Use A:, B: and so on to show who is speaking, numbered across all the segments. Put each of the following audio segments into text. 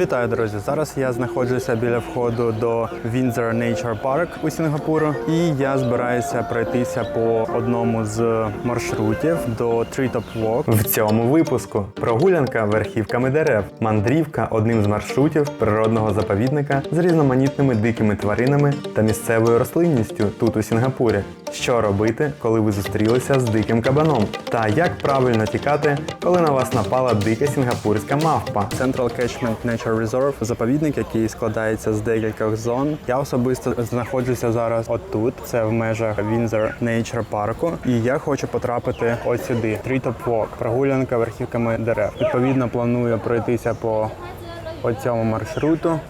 A: Вітаю, друзі! Зараз я знаходжуся біля входу до Windsor Nature Park у Сінгапуру, і я збираюся пройтися по одному з маршрутів до Treetop Walk.
B: В цьому випуску прогулянка верхівками дерев, мандрівка одним з маршрутів природного заповідника з різноманітними дикими тваринами та місцевою рослинністю тут у Сінгапурі. Що робити, коли ви зустрілися з диким кабаном? Та як правильно тікати, коли на вас напала дика сінгапурська мавпа?
A: Central Catchment Nature Reserve – заповідник, який складається з декількох зон. Я особисто знаходжуся зараз отут. Це в межах Windsor Nature парку. І я хочу потрапити от сюди. Treetop Walk – прогулянка верхівками дерев. Відповідно, планую пройтися по цьому маршруту.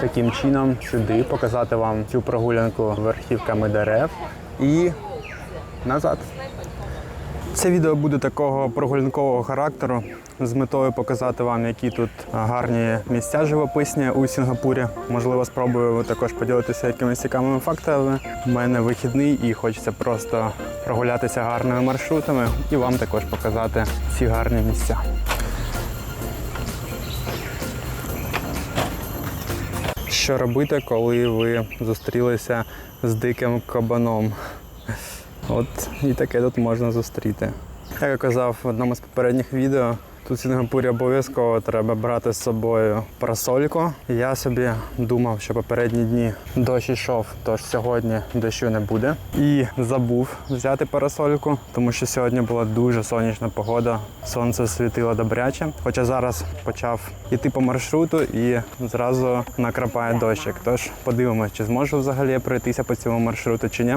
A: Таким чином сюди показати вам цю прогулянку верхівками дерев і назад. Це відео буде такого прогулянкового характеру з метою показати вам, які тут гарні місця живописні у Сінгапурі. Можливо, спробую також поділитися якимись цікавими фактами. У мене вихідний і хочеться просто прогулятися гарними маршрутами і вам також показати ці гарні місця. Що робити, коли ви зустрілися з диким кабаном? От і таке тут можна зустріти. Як я казав в одному з попередніх відео, тут в Сінгапурі обов'язково треба брати з собою парасольку. Я собі думав, що попередні дні дощ йшов, тож сьогодні дощу не буде. І забув взяти парасольку, тому що сьогодні була дуже сонячна погода. Сонце світило добряче. Хоча зараз почав іти по маршруту і зразу накрапає дощик. Тож подивимось, чи зможу взагалі пройтися по цьому маршруту чи ні.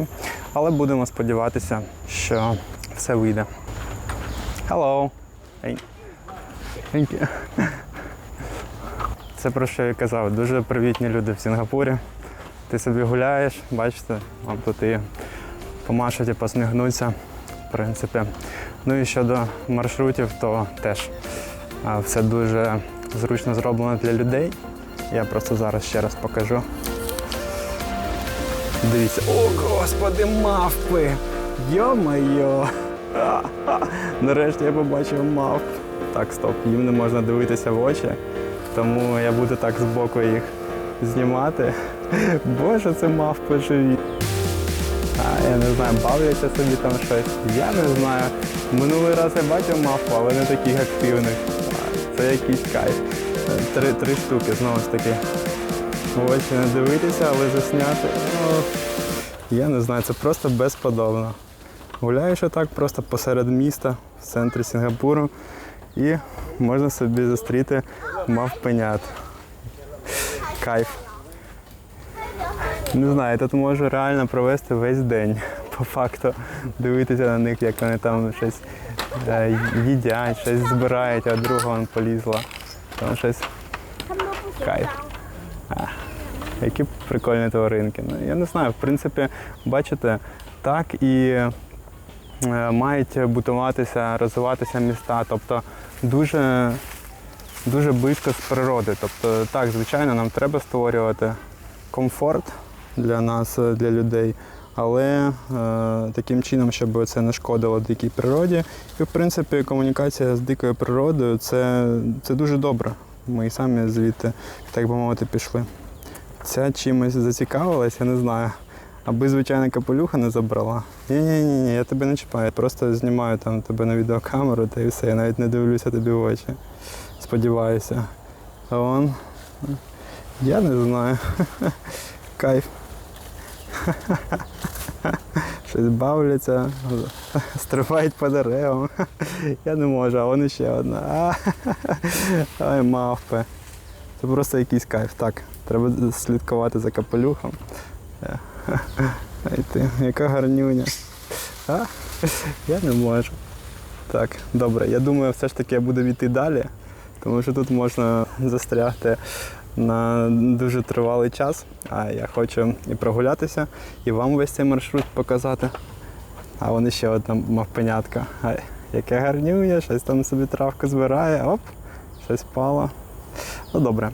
A: Але будемо сподіватися, що все вийде. Hello. Hey. Thank. Це про що я казав. Дуже привітні люди в Сінгапурі. Ти собі гуляєш, бачите, вам тут і помашуть і посміхнуться. В принципі. Ну і щодо маршрутів, то теж все дуже зручно зроблено для людей. Я просто зараз ще раз покажу. Дивіться, о, господи, мавпи! Йо-моє! Нарешті я побачив мавп. Так, стоп, їм не можна дивитися в очі, тому я буду так збоку їх знімати. Боже, це мавпи живі. А, я не знаю, бавляться собі там щось. Я не знаю. Минулий раз я бачив мавпу, але не таких активних. Це якийсь кайф. Три, три штуки знову ж таки. В очі не дивитися, але засняти. Ну, я не знаю, це просто безподобно. Гуляєш отак просто посеред міста в центрі Сінгапуру і можна собі зустріти мавпенят. Кайф. Не знаю, тут можу реально провести весь день. По факту дивитися на них, як вони там щось е, їдять, щось збирають, а друга вон полізла. Там щось кайф. А, які прикольні тваринки. Ну, я не знаю, в принципі, бачите, так і е, мають будуватися, розвиватися міста. Тобто дуже, дуже близько з природи. Тобто, так, звичайно, нам треба створювати комфорт для нас, е, для людей, але е, таким чином, щоб це не шкодило дикій природі. І, в принципі, комунікація з дикою природою це, це дуже добре. Ми самі звідти, так би мовити, пішли. Ця чимось зацікавилась, я не знаю. Аби звичайна капелюха не забрала. Ні, ні, я тебе не чіпаю. Просто знімаю там тебе на відеокамеру та і все. Я навіть не дивлюся тобі в очі. Сподіваюся. А он. Я не знаю. Кайф. Щось бавляться, стрибають по деревам. Я не можу, а вон ще одна. Ай, мавпи. Це просто якийсь кайф. Так, треба слідкувати за капелюхом. Ти, яка гарнюня. А? Я не можу. Так, добре. Я думаю, все ж таки я буду йти далі, тому що тут можна застрягти на дуже тривалий час. А я хочу і прогулятися, і вам весь цей маршрут показати. А вон ще одна мавпенятка. Ай, яке гарнює, щось там собі травку збирає, оп, щось впало. Ну добре.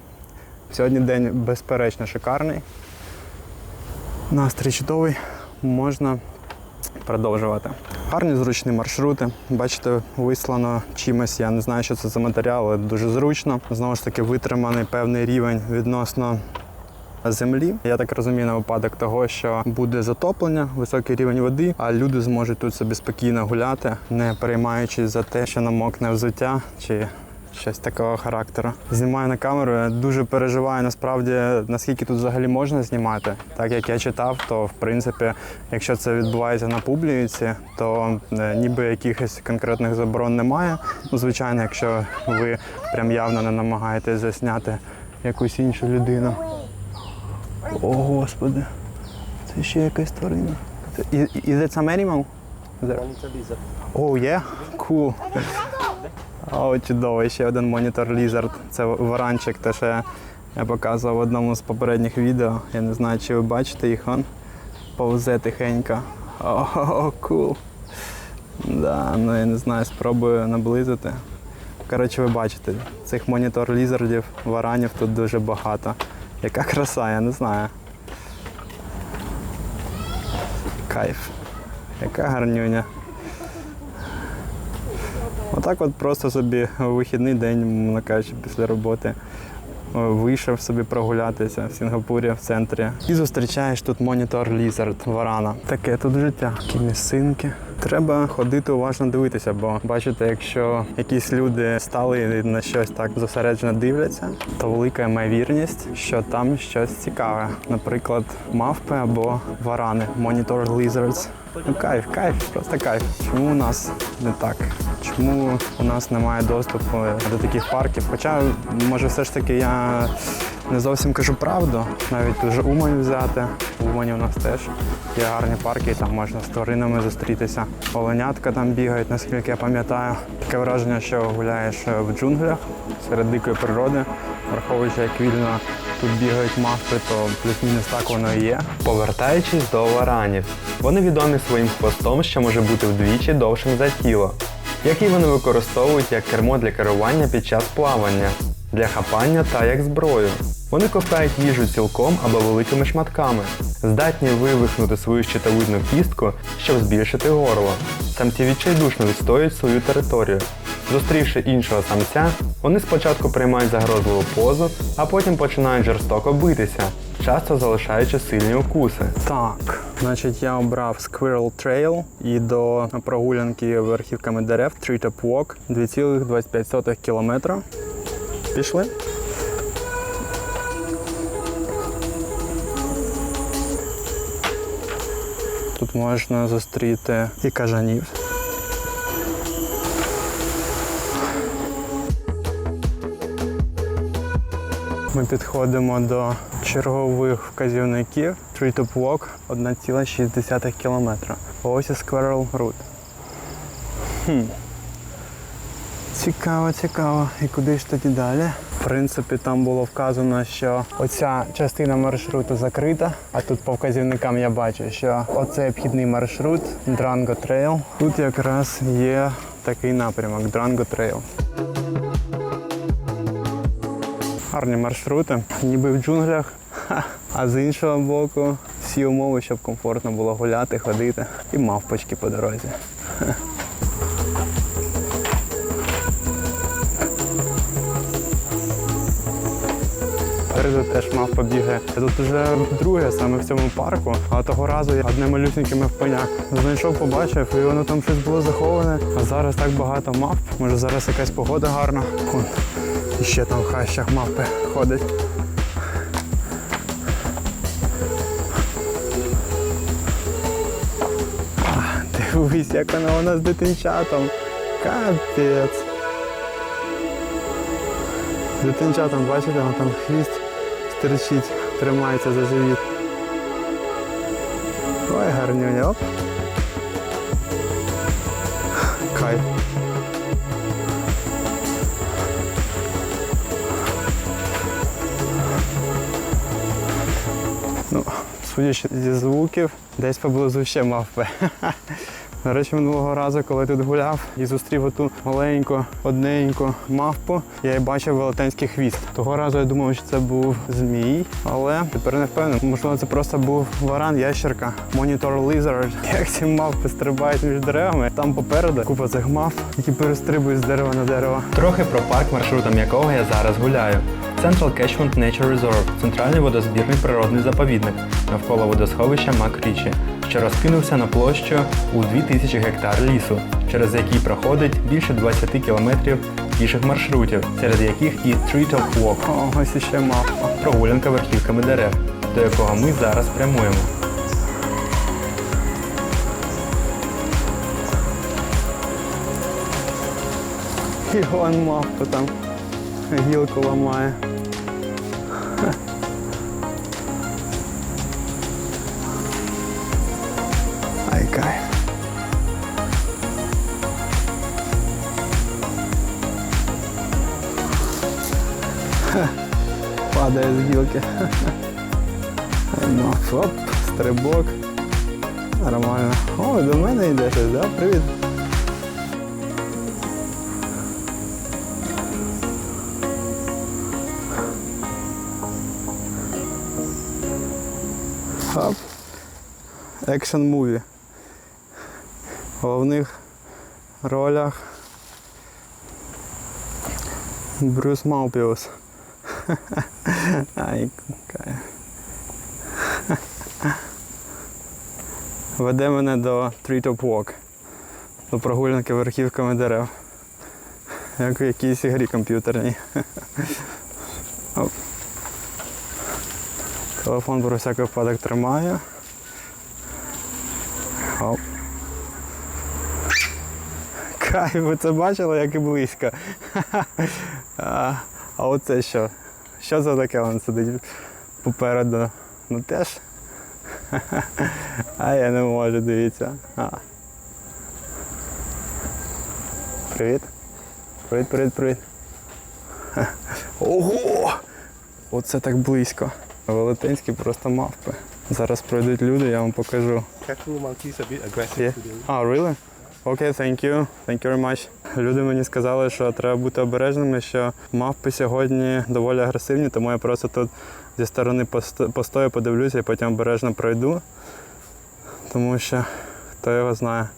A: Сьогодні день безперечно шикарний. Настрій чудовий. Можна продовжувати. Гарні зручні маршрути. Бачите, вислано чимось. Я не знаю, що це за матеріал, але дуже зручно. Знову ж таки, витриманий певний рівень відносно землі. Я так розумію, на випадок того, що буде затоплення, високий рівень води, а люди зможуть тут собі спокійно гуляти, не переймаючись за те, що намокне взуття чи. Щось такого характеру. Знімаю на камеру. Я дуже переживаю насправді, наскільки тут взагалі можна знімати. Так як я читав, то в принципі, якщо це відбувається на публіці, то е, ніби якихось конкретних заборон немає. Ну, звичайно, якщо ви прям явно не намагаєтесь засняти якусь іншу людину. О, господи, це ще якась тварина. Is, is it some animal? There? Oh, yeah? Cool. О, чудово, ще один монітор Lizard. Це варанчик, те, що я- показував в одному з попередніх відео. Я не знаю, чи ви бачите їх, он повзе тихенько. О, кул. Да, ну я не знаю, спробую наблизити. Коротше, ви бачите, цих монітор лізардів, варанів тут дуже багато. Яка краса, я не знаю. Кайф. Яка гарнюня. Отак от просто собі вихідний день, мовно кажучи, після роботи вийшов собі прогулятися в Сінгапурі в центрі. І зустрічаєш тут монітор Lizard Варана. Таке тут життя. Такі місцинки. Треба ходити уважно дивитися, бо бачите, якщо якісь люди стали на щось так зосереджено дивляться, то велика ймовірність, що там щось цікаве. Наприклад, мавпи або варани. Монітор Lizards. Ну, кайф, кайф, просто кайф. Чому у нас не так? Чому у нас немає доступу до таких парків? Хоча, може, все ж таки я не зовсім кажу правду. Навіть дуже Умань взяти. В Умані у нас теж є гарні парки, і там можна з тваринами зустрітися. Оленятка там бігають, наскільки я пам'ятаю. Таке враження, що гуляєш в джунглях серед дикої природи, враховуючи, як вільно тут бігають мавпи, то плюс-мінус так воно і є.
B: Повертаючись до варанів, вони відомі своїм хвостом, що може бути вдвічі довшим за тіло, який вони використовують як кермо для керування під час плавання, для хапання та як зброю. Вони ковтають їжу цілком або великими шматками, здатні вивихнути свою щитовидну кістку, щоб збільшити горло. Самці відчайдушно відстоюють свою територію. Зустрівши іншого самця, вони спочатку приймають загрозливу позу, а потім починають жорстоко битися, часто залишаючи сильні укуси.
A: Так, значить, я обрав Squirrel Trail і до прогулянки верхівками дерев Treetop Walk 2,25 кілометра. Пішли. Тут можна зустріти і кажанів. Ми підходимо до чергових вказівників. Treetop Walk 1,6 км. Ось і Squirrel Route. Хм. Цікаво, цікаво. І куди ж тоді далі? В принципі, там було вказано, що оця частина маршруту закрита, а тут по вказівникам я бачу, що оцей обхідний маршрут Drango Trail. Тут якраз є такий напрямок Drango Trail. Гарні маршрути, ніби в джунглях, а з іншого боку всі умови, щоб комфортно було гуляти, ходити і мавпочки по дорозі. Ха. Попереду теж мав побігає. Тут вже друге саме в цьому парку, а того разу я одне малюсеньке мавпеня знайшов, побачив, і воно там щось було заховане. А зараз так багато мавп. Може зараз якась погода гарна. І ще там в хащах мавпи ходять. А, Дивись, як вона нас з дитинчатом. Капець. З дитинчатом, бачите, вон там хвіст стерчить, тримається за живіт. Ой, гарнюня, оп. Кайф. Судячи зі звуків, десь поблизу ще мавпи. До речі, минулого разу, коли тут гуляв і зустрів оту маленьку, одненьку мавпу, я й бачив велетенський хвіст. Того разу я думав, що це був змій, але тепер не впевнений. Можливо, це просто був варан, ящерка, Monitor Lizard. Як ці мавпи стрибають між деревами. Там попереду купа цих мавп, які перестрибують з дерева на дерево.
B: Трохи про парк, маршрутом якого я зараз гуляю. Central Catchment Nature Reserve – центральний водозбірний природний заповідник навколо водосховища Мак-Річі, що розкинувся на площу у 2000 гектар лісу, через який проходить більше 20 кілометрів піших маршрутів, серед яких і Treetop Walk
A: О, ось іще мавпа.
B: – прогулянка верхівками дерев, до якого ми зараз прямуємо.
A: І мавпа там гілку ламає. Падає з гілки. Ну, оп, стрибок. Нормально. О, до мене йде йдеш, да? Привіт. Хоп. Екшн муві. В головних ролях Брюс Маупіус. Ай, кайф. Веде мене до Treetop Walk. До прогулянки верхівками дерев. Як у якійсь ігрі комп'ютерній. Телефон про всякий випадок тримаю. Оп. Кайф, ви це бачили, як і близько. А, а оце що? Що це таке він сидить попереду? Ну теж. А я не можу, дивіться. А. Привіт. Привіт, привіт, привіт. Ого! Оце так близько. Велетенські просто мавпи. Зараз пройдуть люди, я вам покажу.
C: Careful, monkeys a bit aggressive
A: Yeah.
C: today.
A: А, really? Окей, thank you. Thank you very much. Люди мені сказали, що треба бути обережними, що мавпи сьогодні доволі агресивні, тому я просто тут зі сторони постою, подивлюся і потім обережно пройду. Тому що хто його знає.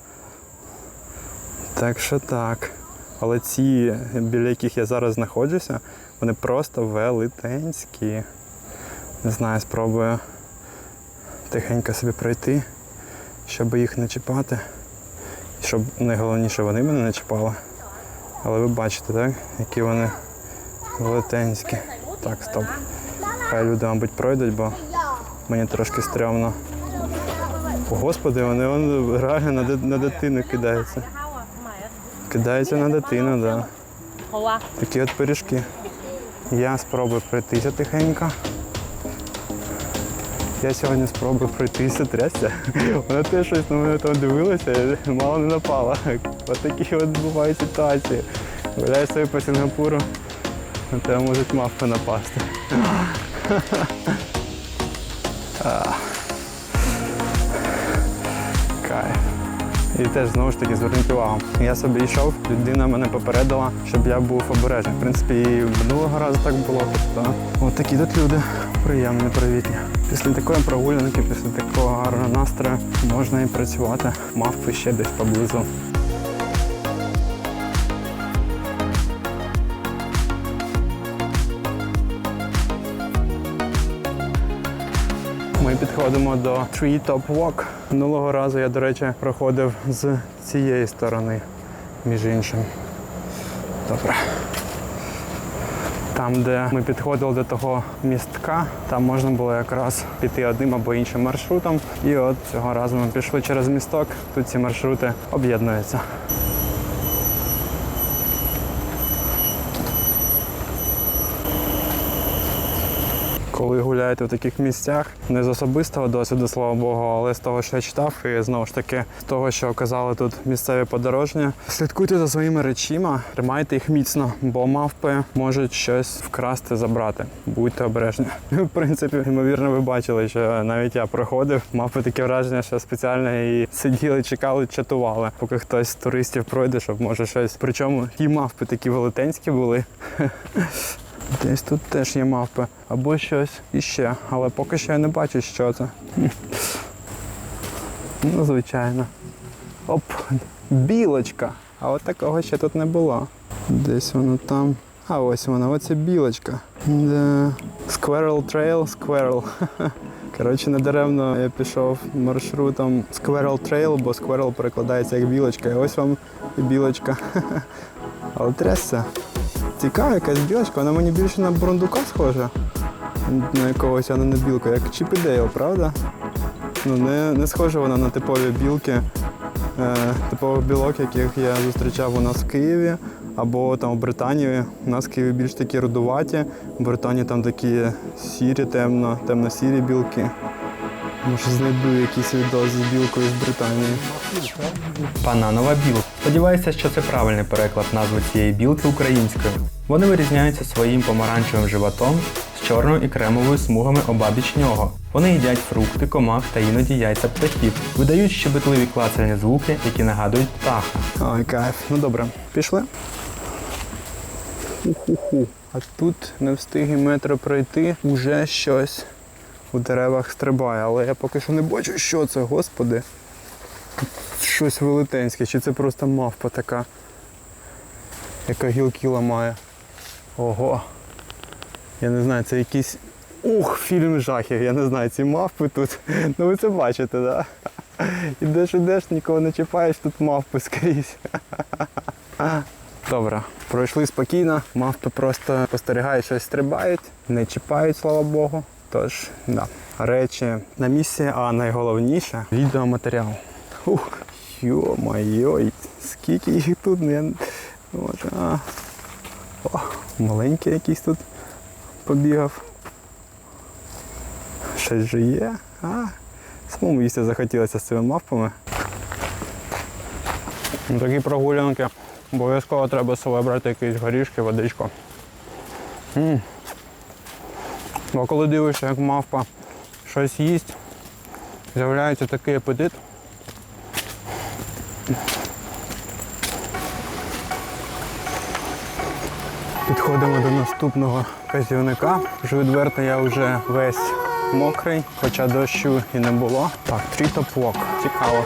A: Так що так. Але ці, біля яких я зараз знаходжуся, вони просто велетенські. Не знаю, спробую тихенько собі пройти, щоб їх не чіпати. Щоб найголовніше вони мене не чіпали. Але ви бачите, так? Які вони велетенські. Так, стоп. Хай люди, мабуть, пройдуть, бо мені трошки стрьомно. О, Господи, вони, вони реально на, на дитину кидаються. Кидаються на дитину, так. Да. Такі от пиріжки. Я спробую пройтися тихенько. Я сьогодні спробую пройтися, трясся. Вона теж щось на мене там дивилася, мало не напала. Ось такі от бувають ситуації. Гуляєш собі по Сінгапуру, на тебе можуть мавпи напасти. Кайф. І теж знову ж таки зверніть увагу. Я собі йшов, людина мене попередила, щоб я був обережний. В принципі, і минулого разу так було. От такі тут люди приємні, привітні. Після такої прогулянки, після такого гарного настрою можна і працювати. Мавпи ще десь поблизу. Ми підходимо до Tree Top Walk. Минулого разу я, до речі, проходив з цієї сторони, між іншим. Добре. Там, де ми підходили до того містка, там можна було якраз піти одним або іншим маршрутом. І от цього разу ми пішли через місток. Тут ці маршрути об'єднуються. Коли гуляєте в таких місцях, не з особистого досвіду, слава Богу, але з того, що я читав, і знову ж таки з того, що казали тут місцеві подорожні, слідкуйте за своїми речима, тримайте їх міцно, бо мавпи можуть щось вкрасти, забрати. Будьте обережні. В принципі, ймовірно, ви бачили, що навіть я проходив. Мавпи таке враження, що спеціально і сиділи, чекали, чатували, поки хтось з туристів пройде, щоб може щось. Причому ті мавпи такі велетенські були. Десь тут теж є мавпи. Або щось іще. Але поки що я не бачу, що це. Ну, звичайно. Оп, білочка. А от такого ще тут не було. Десь воно там. А ось вона, оце білочка. Да. Squirrel Trail, Squirrel. Коротше, недаремно я пішов маршрутом Squirrel Trail, бо Squirrel перекладається як білочка. І ось вам і білочка. Але трясся. Цікава якась білочка, вона мені більше на бурундука схожа. На якогось, а не на білку, як Чіп і Дейл, правда? Ну, не, не схожа вона на типові білки, е, типових білок, яких я зустрічав у нас в Києві або там в Британії. У нас в Києві більш такі рудуваті, в Британії там такі сірі, темно, темно-сірі білки. Може знайду якийсь відос з білкою з Британії.
B: Бананова білка. Сподіваюся, що це правильний переклад назви цієї білки українською. Вони вирізняються своїм помаранчевим животом з чорною і кремовою смугами обабіч нього. Вони їдять фрукти, комах та іноді яйця птахів, видають щебетливі клацальні звуки, які нагадують птаха.
A: Ой, кайф. Ну добре, пішли. Ху-ху-ху. А тут не встиг і метро пройти, уже щось у деревах стрибає, але я поки що не бачу, що це, господи. Щось велетенське, чи це просто мавпа така, яка гілки ламає. Ого. Я не знаю, це якийсь. Ух, фільм жахів. Я не знаю, ці мавпи тут. Ну ви це бачите, так? Да? Ідеш, ідеш, нікого не чіпаєш, тут мавпи скрізь. Добре, пройшли спокійно, мавпи просто спостерігають, щось стрибають, не чіпають, слава Богу. Тож, да. Речі на місці, а найголовніше відеоматеріал. Ух, йо-майой, скільки їх тут, ну, не може. А. О, маленький якийсь тут побігав. Щось же є. А, самому їсти захотілося з цими мавпами. Ну, Такі прогулянки. Обов'язково треба з собою брати якісь горішки, водичку. м Бо коли дивишся, як мавпа щось їсть, з'являється такий апетит. Підходимо до наступного казівника. Вже відверто я вже весь мокрий, хоча дощу і не було. Так, Treetop Walk. Цікаво.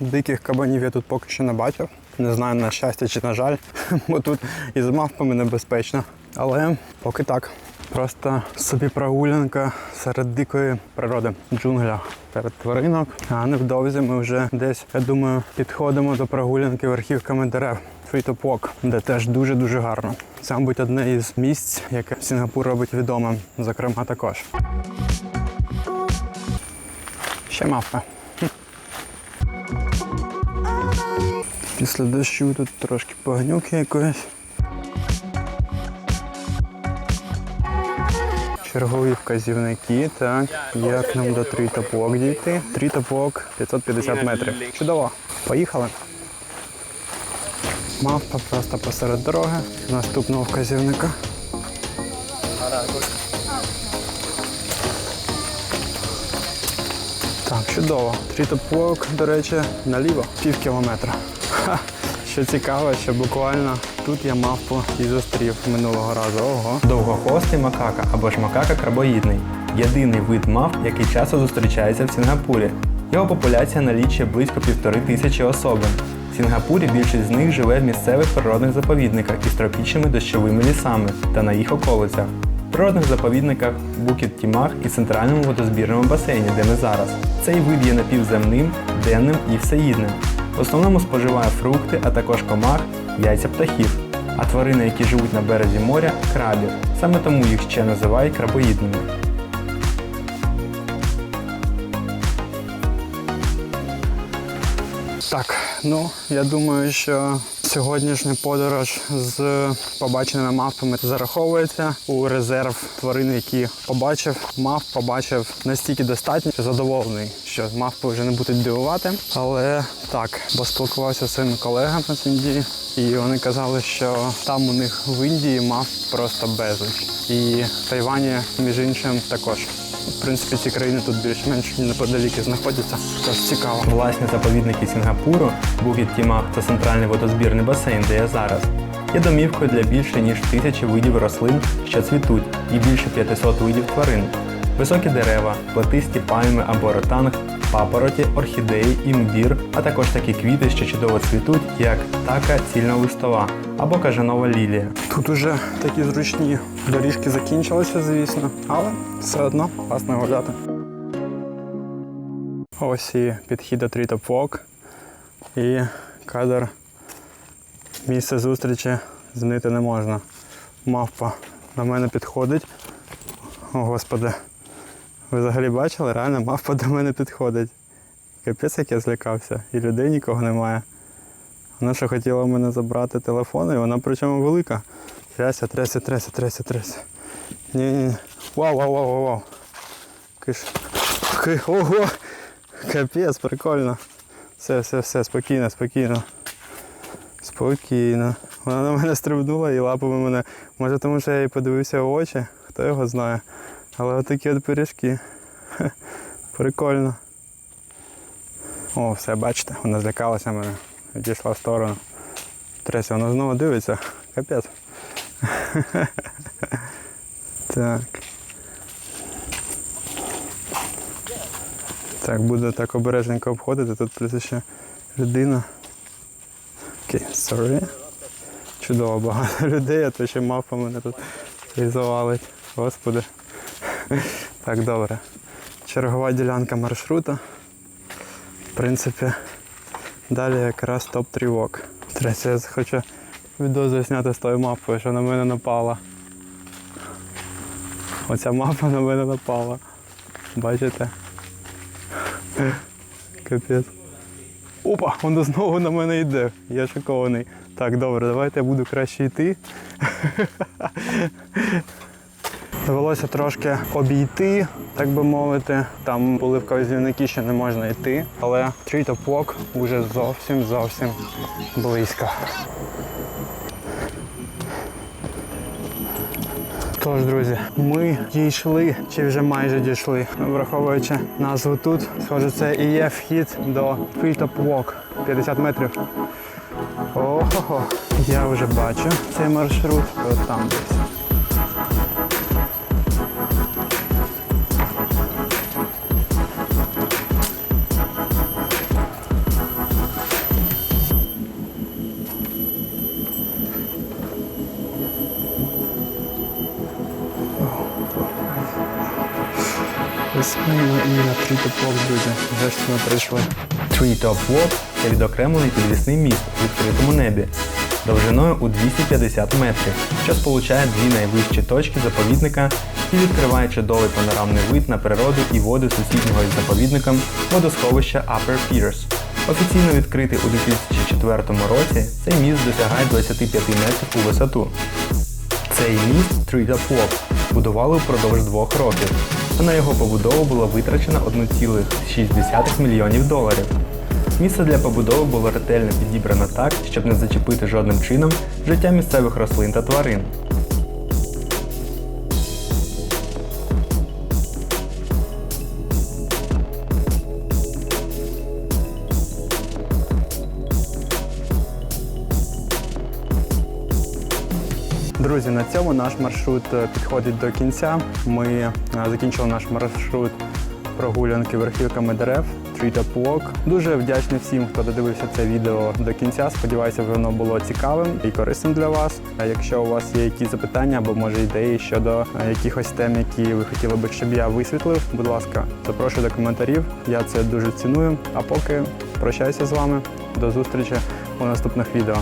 A: Диких кабанів я тут поки що не бачив. Не знаю на щастя чи на жаль, бо тут із мавпами небезпечно. Але поки так. Просто собі прогулянка серед дикої природи, джунглях, серед тваринок. А невдовзі ми вже десь, я думаю, підходимо до прогулянки верхівками дерев. Walk, де теж дуже-дуже гарно. Це, мабуть, одне із місць, яке Сінгапур робить відомим, зокрема також. Ще мавпа. Після дощу тут трошки погнюки якоїсь. Чергові вказівники, так, як нам до трітопок дійти. Трітопок 550 метрів. Чудово. Поїхали. Мавпа просто посеред дороги. Наступного вказівника. Так, чудово. Трітопок, до речі, наліво пів кілометра. Ха, що цікаво, що буквально тут я мавпу і зустрів минулого разу. Ого.
B: Довгохвостий макака або ж макака крабоїдний. Єдиний вид мавп, який часто зустрічається в Сінгапурі. Його популяція налічує близько півтори тисячі особин. В Сінгапурі більшість з них живе в місцевих природних заповідниках із тропічними дощовими лісами та на їх околицях. В природних заповідниках Букіт Тімах і центральному водозбірному басейні, де ми зараз. Цей вид є напівземним, денним і всеїдним. В основному споживає фрукти, а також комах, яйця птахів. А тварини, які живуть на березі моря крабів. Саме тому їх ще називають крабоїдними.
A: Ну я думаю, що сьогоднішня подорож з побаченими мавпами зараховується у резерв тварин, які побачив. Мавп побачив настільки достатньо, що задоволений, що мавпи вже не будуть дивувати. Але так, бо спілкувався з своїми колегами з Індії, і вони казали, що там у них в Індії мавп просто безліч. І в Тайвані, між іншим, також. В принципі, ці країни тут більш-менш неподаліки знаходяться. Тож цікаво.
B: Власні заповідники Сінгапуру, Бугіт Тімап та центральний водозбірний басейн, де я зараз, є домівкою для більше ніж тисячі видів рослин, що цвітуть, і більше 500 видів тварин. Високі дерева, плетисті пальми або ротанг, папороті, орхідеї, імбір, а також такі квіти, що чудово цвітуть, як така цільнолистова або кажанова лілія.
A: Тут уже такі зручні доріжки закінчилися, звісно, але все одно класно гуляти. Ось і підхід до Walk. І кадр місце зустрічі змінити не можна. Мавпа до мене підходить. О, господи. Ви взагалі бачили? Реально мавпа до мене підходить. Капець, як я злякався, і людей нікого немає. Вона ще хотіла в мене забрати телефон, і вона причому велика. Тряся, тряся, тряся, тряся, тряся. Ні, ні, ні. Вау, вау, вау, вау, вау. Киш. Ки... Ого! Капець, прикольно. Все, все, все, спокійно, спокійно. Спокійно. Вона на мене стрибнула і лапами мене. Може тому що я їй подивився в очі, хто його знає. Але отакі от пиріжки. Прикольно. О, все, бачите, вона злякалася мене. Відійшла в сторону. Тряся, вона знову дивиться. Капець. Так. Так, буду так обережненько обходити. Тут плюс ще людина. Окей, sorry. Чудово багато людей, а то ще мавпа мене тут завалить. Господи. Так, добре. Чергова ділянка маршрута. В принципі, далі якраз топ-3 вок. Третє, я хочу відео засняти з тою мапою, що на мене напала. Оця мапа на мене напала. Бачите? Капець. Опа, воно знову на мене йде. Я шокований. Так, добре, давайте я буду краще йти. Довелося трошки обійти, так би мовити. Там були вказівники, що не можна йти, але Treetop Walk вже зовсім зовсім близько. Тож, друзі, ми дійшли чи вже майже дійшли. Враховуючи назву тут, схоже, це і є вхід до Treetop Walk 50 метрів. Ого, я вже бачу цей маршрут. От там десь. Ми і на Treetop Walk, друзі. Вже ж ми прийшли.
B: Treetop Walk – це відокремлений підвісний міст у відкритому небі довжиною у 250 метрів, що сполучає дві найвищі точки заповідника і відкриває чудовий панорамний вид на природу і води сусіднього із заповідником водосховища Upper Piers. Офіційно відкритий у 2004 році, цей міст досягає 25 метрів у висоту. Цей міст Treetop Walk будували впродовж двох років, на його побудову було витрачено 1,6 мільйонів доларів. Місце для побудови було ретельно підібрано так, щоб не зачепити жодним чином життя місцевих рослин та тварин.
A: Друзі, на цьому наш маршрут е, підходить до кінця. Ми е, закінчили наш маршрут прогулянки верхівками дерев Walk. Дуже вдячний всім, хто додивився це відео до кінця. Сподіваюся, воно було цікавим і корисним для вас. А якщо у вас є якісь запитання або може ідеї щодо е, якихось тем, які ви хотіли би, щоб я висвітлив, будь ласка, запрошую до коментарів. Я це дуже ціную. А поки прощаюся з вами. До зустрічі у наступних відео.